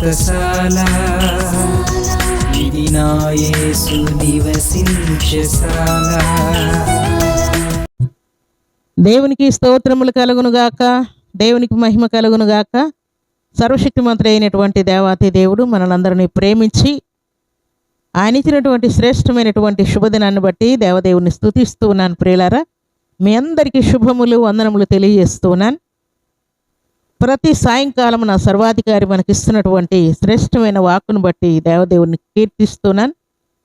వ్రతశాల ఇది నా నివసించశాల దేవునికి స్తోత్రములు కలుగును గాక. దేవునికి మహిమ కలుగును గాక. సర్వశక్తిమంతుడు అయినటువంటి దేవాతి దేవుడు మనలందరినీ ప్రేమించి ఆయన ఇచ్చినటువంటి శ్రేష్టమైనటువంటి శుభదినాన్ని బట్టి దేవదేవుని స్థుతిస్తూ ఉన్నాను ప్రియులారా. మీ అందరికీ శుభములు వందనములు తెలియజేస్తూ ఉన్నాను. ప్రతి సాయంకాలం నా సర్వాధికారి మనకి ఇస్తున్నటువంటి శ్రేష్టమైన వాక్కును బట్టి దేవదేవుని కీర్తిస్తున్నాను.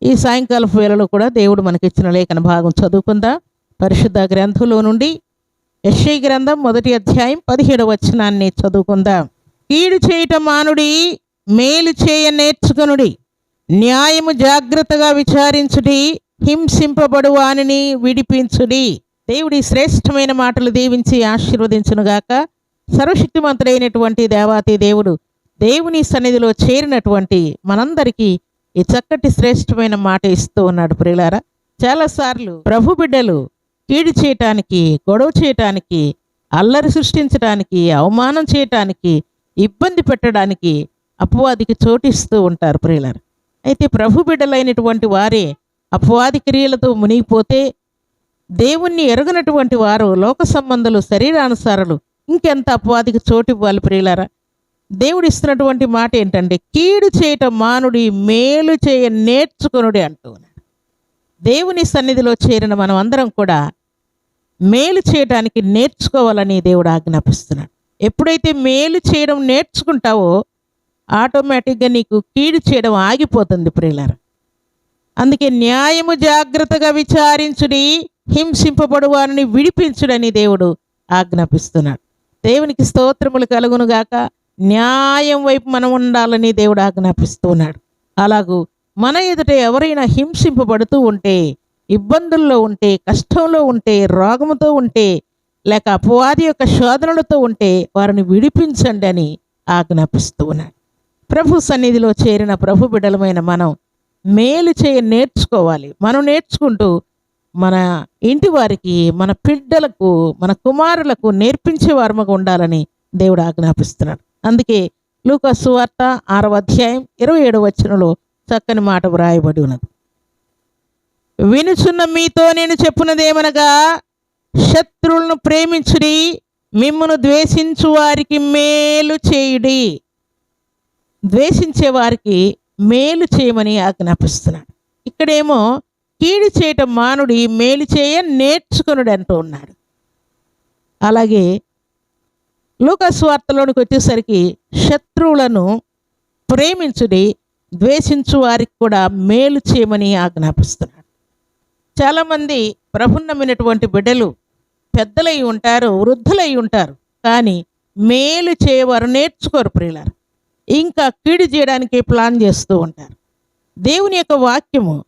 ఈ సాయంకాల వేళలో కూడా దేవుడు మనకిచ్చిన లేఖన భాగం చదువుకుందా. పరిశుద్ధ గ్రంథంలో నుండి యశ్ఐ గ్రంథం మొదటి అధ్యాయం పదిహేడవ వచనాన్ని చదువుకుందాం. కీడు చేయటం మానుడి మేలు చేయ నేర్చుకునుడి న్యాయము జాగ్రత్తగా విచారించుడి హింసింపబడు వానిని విడిపించుడి. దేవుడి శ్రేష్టమైన మాటలు దీవించి ఆశీర్వదించునుగాక. సర్వశక్తిమంతుడైనటువంటి దేవాతి దేవుడు దేవుని సన్నిధిలో చేరినటువంటి మనందరికీ ఈ చక్కటి శ్రేష్టమైన మాట ఇస్తూ ఉన్నాడు ప్రియులారా. చాలాసార్లు ప్రభు బిడ్డలు కీడు చేయటానికి గొడవ చేయటానికి అల్లరి సృష్టించడానికి అవమానం చేయటానికి ఇబ్బంది పెట్టడానికి అపవాదికి చోటిస్తూ ఉంటారు ప్రియులారు. అయితే ప్రభు బిడ్డలైనటువంటి వారే అపవాది క్రియలతో మునిగిపోతే దేవుణ్ణి ఎరగనటువంటి వారు లోక సంబంధాలు శరీరానుసారాలు ఇంకెంత అపవాదికి చోటు ఇవ్వాలి ప్రియులారా? దేవుడు ఇస్తున్నటువంటి మాట ఏంటంటే కీడు చేయటం మానుడి మేలు చేయ నేర్చుకునుడి అంటూ దేవుని సన్నిధిలో చేరిన మనం అందరం కూడా మేలు చేయడానికి నేర్చుకోవాలని దేవుడు ఆజ్ఞాపిస్తున్నాడు. ఎప్పుడైతే మేలు చేయడం నేర్చుకుంటావో ఆటోమేటిక్గా నీకు కీడు చేయడం ఆగిపోతుంది ప్రియులారా. అందుకే న్యాయము జాగ్రత్తగా విచారించుడి హింసింపబడువారిని విడిపించుడని దేవుడు ఆజ్ఞాపిస్తున్నాడు. దేవునికి స్తోత్రములు కలుగునుగాక న్యాయం వైపు మనం ఉండాలని దేవుడు ఆజ్ఞాపిస్తున్నాడు అలాగూ మన ఎదుట ఎవరైనా హింసింపబడుతూ ఉంటే ఇబ్బందుల్లో ఉంటే కష్టంలో ఉంటే రోగముతో ఉంటే లేక అపవాది యొక్క శోధనలతో ఉంటే వారిని విడిపించండి అని ఆజ్ఞాపిస్తూ ఉన్నాడు. ప్రభు సన్నిధిలో చేరిన ప్రభు బిడలమైన మనం మేలు చేయ నేర్చుకోవాలి. మనం నేర్చుకుంటూ మన ఇంటి వారికి మన బిడ్డలకు మన కుమారులకు నేర్పించే వారముగా ఉండాలని దేవుడు ఆజ్ఞాపిస్తున్నాడు. అందుకే లూకస్ వార్త ఆరవ అధ్యాయం ఇరవై ఏడవ వచనంలో చక్కని మాట వ్రాయబడి ఉన్నది. వినుచున్న మీతో నేను చెప్పున్నదేమనగా శత్రువులను ప్రేమించుడి మిమ్మను ద్వేషించు వారికి మేలు చేయుడి. ద్వేషించే వారికి మేలు చేయమని ఆజ్ఞాపిస్తున్నాడు. ఇక్కడేమో కీడు చేయటం మానుడి మేలు చేయ నేర్చుకునుడు అంటూ ఉన్నాడు. అలాగే లోకస్వార్తలోనికి వచ్చేసరికి శత్రువులను ప్రేమించుడి ద్వేషించు వారికి కూడా మేలు చేయమని ఆజ్ఞాపిస్తున్నాడు. చాలామంది ప్రభున్నమైనటువంటి బిడ్డలు పెద్దలై ఉంటారు వృద్ధులై ఉంటారు కానీ మేలు చేయవారు నేర్చుకోరు ప్రియులారు. ఇంకా కీడు చేయడానికి ప్లాన్ చేస్తూ ఉంటారు. దేవుని యొక్క వాక్యము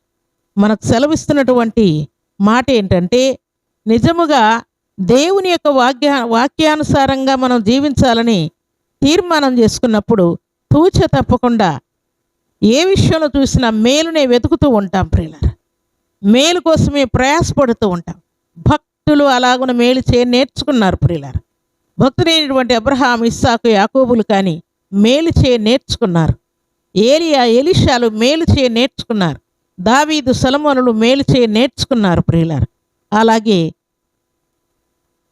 మనకు సెలవిస్తున్నటువంటి మాట ఏంటంటే నిజముగా దేవుని యొక్క వాక్య వాక్యానుసారంగా మనం జీవించాలని తీర్మానం చేసుకున్నప్పుడు తూచ తప్పకుండా ఏ విషయంలో చూసినా మేలునే వెతుకుతూ ఉంటాం ప్రియులారా. మేలు కోసమే ప్రయాసపడుతూ ఉంటాం. భక్తులు అలాగున మేలు చేయ నేర్చుకున్నారు ప్రియులారా. భక్తులైనటువంటి అబ్రహాం ఇస్సాకు యాకోబులు కానీ మేలు చేయ నేర్చుకున్నారు. ఏలియా ఎలిషాలు మేలు చేయ నేర్చుకున్నారు. దావీదు సలమోనులు మేలు చేయ నేర్చుకున్నారు ప్రియులారు. అలాగే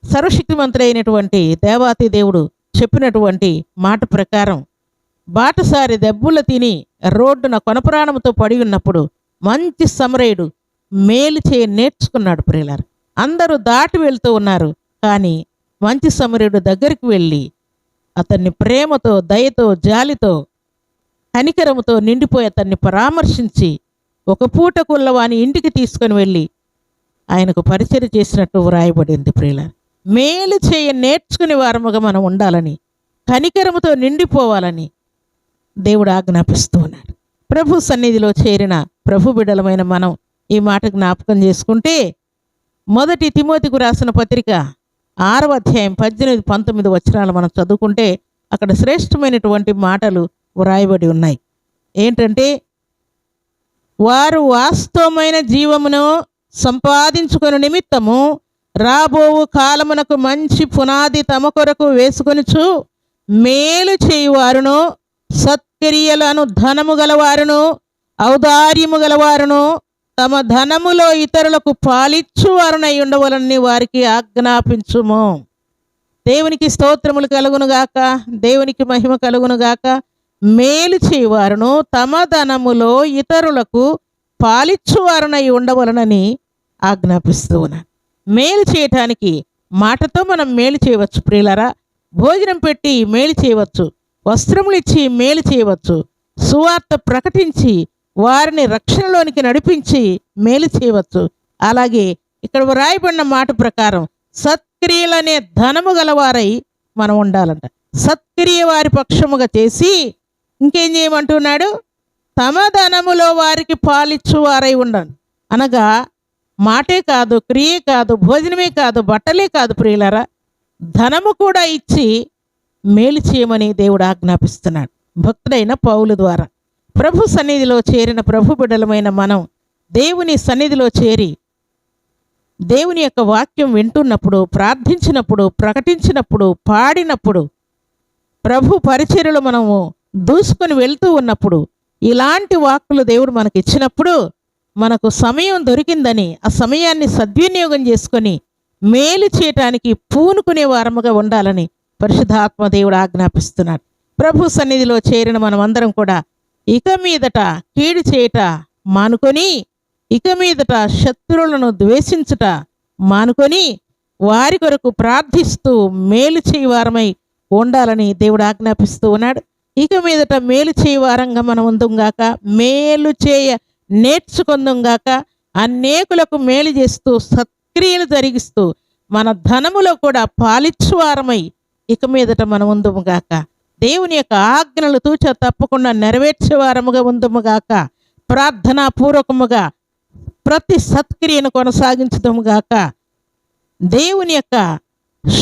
సర్వశక్తిమంతుడైనటువంటి దేవాతి దేవుడు చెప్పినటువంటి మాట ప్రకారం బాటసారి దెబ్బలు తిని రోడ్డున కొనప్రాణంతో పడి ఉన్నప్పుడు మంచి సమరయుడు మేలు చేయ నేర్చుకున్నాడు ప్రియులారు. అందరూ దాటి వెళ్తూ ఉన్నారు కానీ మంచి సమరయుడు దగ్గరికి వెళ్ళి అతన్ని ప్రేమతో దయతో జాలితో కనికరముతో నిండిపోయి అతన్ని పరామర్శించి ఒక పూట కుల్లవాని ఇంటికి తీసుకొని వెళ్ళి ఆయనకు పరిచయం చేసినట్టు వ్రాయబడింది ప్రియుల మేలు చేయ నేర్చుకునే వారముగా మనం ఉండాలని కనికరముతో నిండిపోవాలని దేవుడు ఆజ్ఞాపిస్తూ ఉన్నాడు. ప్రభు సన్నిధిలో చేరిన ప్రభు బిడలమైన మనం ఈ మాట జ్ఞాపకం చేసుకుంటే మొదటి తిమోతికు రాసిన పత్రిక ఆరవ అధ్యాయం పద్దెనిమిది పంతొమ్మిది వచనాలు మనం చదువుకుంటే అక్కడ శ్రేష్టమైనటువంటి మాటలు వ్రాయబడి ఉన్నాయి. ఏంటంటే వారు వాస్తవమైన జీవమును సంపాదించుకుని నిమిత్తము రాబోవు కాలమునకు మంచి పునాది తమ కొరకు వేసుకొనుచు మేలు చేయువారును సత్క్రియలను ధనము గలవారును ఔదార్యము గలవారును తమ ధనములో ఇతరులకు పాలిచ్చు వారునై ఉండవలని వారికి ఆజ్ఞాపించుము. దేవునికి స్తోత్రములు కలుగునుగాక దేవునికి మహిమ కలుగునుగాక మేలు చేయవారును తమ ధనములో ఇతరులకు పాలిచ్చువారునై ఉండవలనని ఆజ్ఞాపిస్తూ ఉన్నాను. మేలు చేయటానికి మాటతో మనం మేలు చేయవచ్చు ప్రియులరా. భోజనం పెట్టి మేలు చేయవచ్చు. వస్త్రములు ఇచ్చి మేలు చేయవచ్చు. సువార్త ప్రకటించి వారిని రక్షణలోనికి నడిపించి మేలు చేయవచ్చు. అలాగే ఇక్కడ వ్రాయబడిన మాట ప్రకారం సత్క్రియలనే ధనము గలవారై మనం ఉండాలంట. సత్క్రియ వారి పక్షముగా చేసి ఇంకేం చేయమంటున్నాడు? తమ ధనములో వారికి పాలిచ్చు వారై ఉండండి. అనగా మాటే కాదు క్రియే కాదు భోజనమే కాదు బట్టలే కాదు ప్రియులరా ధనము కూడా ఇచ్చి మేలు చేయమని దేవుడు ఆజ్ఞాపిస్తున్నాడు. భక్తుడైన పౌలు ద్వారా. ప్రభు సన్నిధిలో చేరిన ప్రభు బిడ్డలమైన మనం దేవుని సన్నిధిలో చేరి దేవుని యొక్క వాక్యం వింటున్నప్పుడు ప్రార్థించినప్పుడు ప్రకటించినప్పుడు పాడినప్పుడు ప్రభు పరిచర్యలు మనము దూసుకొని వెళ్తూ ఉన్నప్పుడు ఇలాంటి వాక్కులు దేవుడు మనకి ఇచ్చినప్పుడు మనకు సమయం దొరికిందని ఆ సమయాన్ని సద్వినియోగం చేసుకొని మేలు చేయటానికి పూనుకునే వారముగా ఉండాలని పరిశుద్ధాత్మ దేవుడు ఆజ్ఞాపిస్తున్నాడు. ప్రభు సన్నిధిలో చేరిన మనం అందరం కూడా ఇక మీదట కీడు చేయట మానుకొని ఇక మీదట శత్రువులను ద్వేషించుట మానుకొని వారి కొరకు ప్రార్థిస్తూ మేలు చేయవారమై ఉండాలని దేవుడు ఆజ్ఞాపిస్తూ ఉన్నాడు. ఇక మీదట మేలు చేయవారంగా మనం ఉందంగాక మేలు చేయ నేర్చుకుందాంగాక అనేకులకు మేలు చేస్తూ సత్క్రియలు జరిగిస్తూ మన ధనములో కూడా పాలిచ్చువారమై ఇక మీదట మనం ఉందముగాక దేవుని యొక్క ఆజ్ఞలు తూచ తప్పకుండా నెరవేర్చేవారముగా ఉందుముగాక ప్రార్థనా పూర్వకముగా ప్రతి సత్క్రియను కొనసాగించుదాముగాక దేవుని యొక్క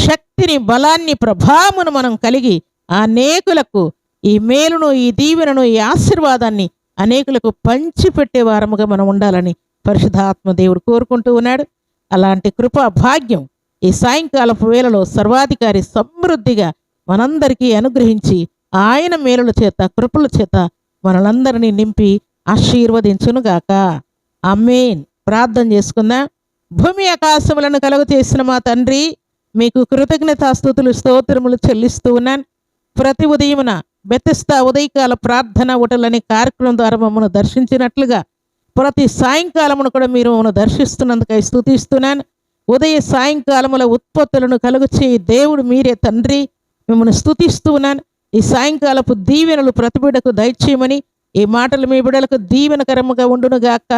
శక్తిని బలాన్ని ప్రభావమును మనం కలిగి అనేకులకు ఈ మేలును ఈ దీవెనను ఈ ఆశీర్వాదాన్ని అనేకులకు పంచిపెట్టే వారముగా మనం ఉండాలని పరిశుధాత్మ దేవుడు కోరుకుంటూ ఉన్నాడు. అలాంటి కృపా భాగ్యం ఈ సాయంకాలపు వేళలో సర్వాధికారి సమృద్ధిగా మనందరికీ అనుగ్రహించి ఆయన మేలుల చేత కృపల చేత మనలందరినీ నింపి ఆశీర్వదించునుగాక. అమ్మేన్ ప్రార్థన చేసుకుందాం? భూమి ఆకాశములను కలుగు చేసిన మా తండ్రి మీకు కృతజ్ఞతాస్థుతులు స్తోత్రములు చెల్లిస్తూ ఉన్నాను. ప్రతి ఉదయమున బెతస్తా ఉదయకాల ప్రార్థన ఉటలని కార్యక్రమం ద్వారా మమ్మల్ని దర్శించినట్లుగా ప్రతి సాయంకాలమును కూడా మీరు మమ్మల్ని దర్శిస్తున్నందుకై స్థుతిస్తున్నాను ఉదయ సాయంకాలముల ఉత్పత్తులను కలుగు చేయి దేవుడు మీరే తండ్రి. మిమ్మల్ని స్థుతిస్తున్నాను ఈ సాయంకాలపు దీవెనలు ప్రతిబిడకు దయచేయమని ఈ మాటలు మీ బిడలకు దీవెనకరముగా ఉండునుగాక.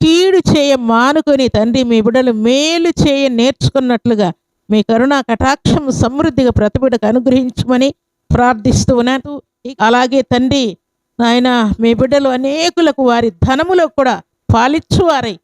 కీడు చేయ మానుకొని తండ్రి మీ బిడలు మేలు చేయ నేర్చుకున్నట్లుగా మీ కరుణా కటాక్షం సమృద్ధిగా ప్రతిబిడకు అనుగ్రహించమని ప్రార్థిస్తూ ఉన్నాను. అలాగే తండ్రి నాయన మీ బిడ్డలు అనేకులకు వారి ధనములో కూడా పాలిచ్చువారై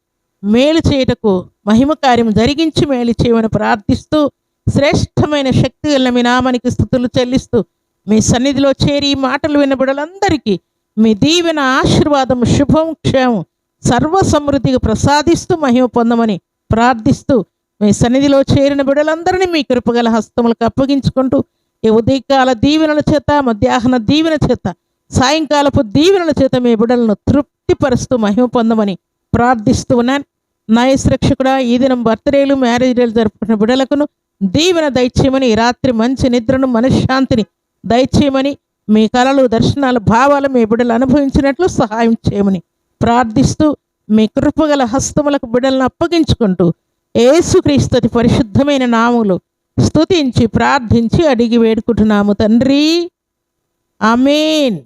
మేలు చేయుటకు మహిమ కార్యం జరిగించి మేలు చేయమని ప్రార్థిస్తూ శ్రేష్టమైన శక్తి గల మీ నామానికి స్థుతులు చెల్లిస్తూ మీ సన్నిధిలో చేరి మాటలు విన్న బిడ్డలందరికీ మీ దీవెన ఆశీర్వాదం శుభం క్షేమం సర్వ సమృద్ధిగా ప్రసాదిస్తూ మహిమ పొందమని ప్రార్థిస్తూ మీ సన్నిధిలో చేరిన బిడ్డలందరినీ మీ కృపగల హస్తములకు అప్పగించుకుంటూ ఈ ఉదయకాల దీవెనల చేత మధ్యాహ్న దీవెన చేత సాయంకాలపు దీవెనల చేత మీ బిడ్డలను తృప్తిపరుస్తూ మహిమ పొందమని ప్రార్థిస్తూ ఉన్నాను. నయశ్రక్షకుడా ఈ దినం బర్త్డేలు మ్యారేజ్ డేలు జరుపుకున్న బిడ్డలకును దీవెన దయచేయమని రాత్రి మంచి నిద్రను మనశ్శాంతిని దయచేయమని మీ కళలు దర్శనాలు భావాలు మీ బిడ్డలు అనుభవించినట్లు సహాయం చేయమని ప్రార్థిస్తూ మీ కృపగల హస్తములకు బిడ్డలను అప్పగించుకుంటూ ఏసుక్రీస్తుతి పరిశుద్ధమైన నాములు స్తుతించి ప్రార్థించి అడిగి వేడుకుంటున్నాము తండ్రి. అమీన్